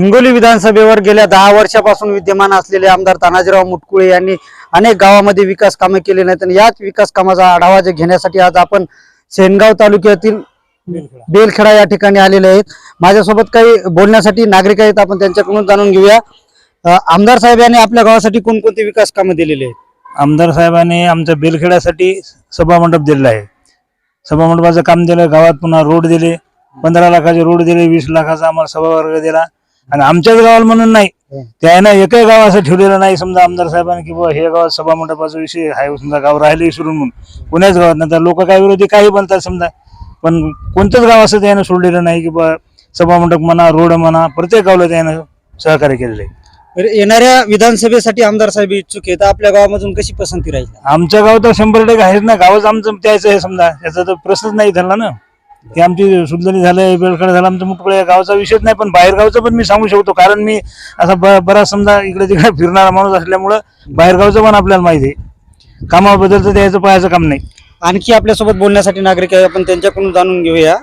हिंगोली विधानसभेवर गेल्या दहा वर्षापासून विद्यमान असलेले आमदार तानाजीराव मुटकुळे यांनी अनेक गावामध्ये विकास कामे केले नाहीत आणि याच विकास कामाचा आढावा जे घेण्यासाठी आज आपण सेनगाव तालुक्यातील बेलखेडा या ठिकाणी आलेले आहेत. माझ्यासोबत काही बोलण्यासाठी नागरिक आहेत आपण त्यांच्याकडून जाणून घेऊया. आमदार साहेब यांनी आपल्या गावासाठी कोणकोणते विकास कामे दिलेले आहेत? आमदार साहेबांनी आमच्या बेलखेड्यासाठी सभामंडप दिलेला आहे. सभामंडपाचं काम दिलं गावात पुन्हा रोड दिले पंधरा लाखाचे रोड दिले वीस लाखाचा आम्हाला सभावर्ग दिला. आणि आमच्याच गावाला म्हणून नाही. त्यानं एकही गाव असं ठेवलेलं नाही समजा आमदार साहेबांनी की बुवा हे गावात सभामंडपाचा विषय आहे समजा गाव राहिले विसरून म्हणून. पुण्याच गावात नाही तर लोक काय विरोधी काही बनतात समजा. पण कोणतंच गाव असं त्यानं सोडलेलं नाही की बा सभामंडप म्हणा रोड म्हणा प्रत्येक गावला त्यानं सहकार्य केलेलं आहे. येणाऱ्या विधानसभेसाठी आमदार साहेब इच्छुक आहेत. आपल्या गावामधून कशी पसंती राहील? आमच्या गाव तर शंभर टक्के आहेच ना. गावच आमचं त्याचं आहे समजा. याचा तर प्रश्नच नाही झाला ना. ते आमची सुंदरी झालं बेलकडे झालं आमचं मुटकुळे या गावचा विषयच नाही पण बाहेर गावचं पण मी सांगू शकतो कारण मी असा ब- बराच समजा इकडे तिकडे फिरणारा माणूस असल्यामुळं बाहेर गावचं पण आपल्याला माहिती आहे. कामाबद्दल तर द्यायचं पाहायचं काम नाही. आणखी आपल्यासोबत बोलण्यासाठी नागरिक आहे आपण त्यांच्याकडून जाणून घेऊया.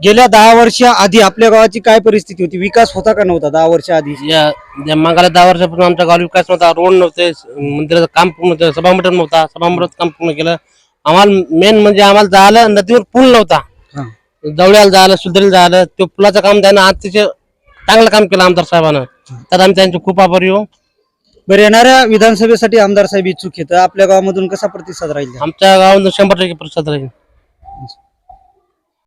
गेल्या दहा वर्षा आधी आपल्या गावाची काय परिस्थिती होती? विकास होता का नव्हता दहा वर्षा आधी? या या मागाला दहा वर्षापासून आमच्या गावात विकास नव्हता रोड नव्हते मंदिराचं काम पूर्ण सभामंडप नव्हता सभामंडप काम पूर्ण केलं. आम्हाला मेन म्हणजे आम्हाला जायला नदीवर पूल नव्हता. दवड्याला जायला सुधरीला जायला तो पुलाचं काम त्यानं अतिशय चांगलं काम केलं आमदार साहेबानं. तर आम्ही त्यांचे खूप आभारी हो बरं येणाऱ्या विधानसभेसाठी आमदार साहेब इच्छुक आहेत. आपल्या गावामधून कसा प्रतिसाद राहील? आमच्या गावात शंभर टक्के प्रतिसाद राहील.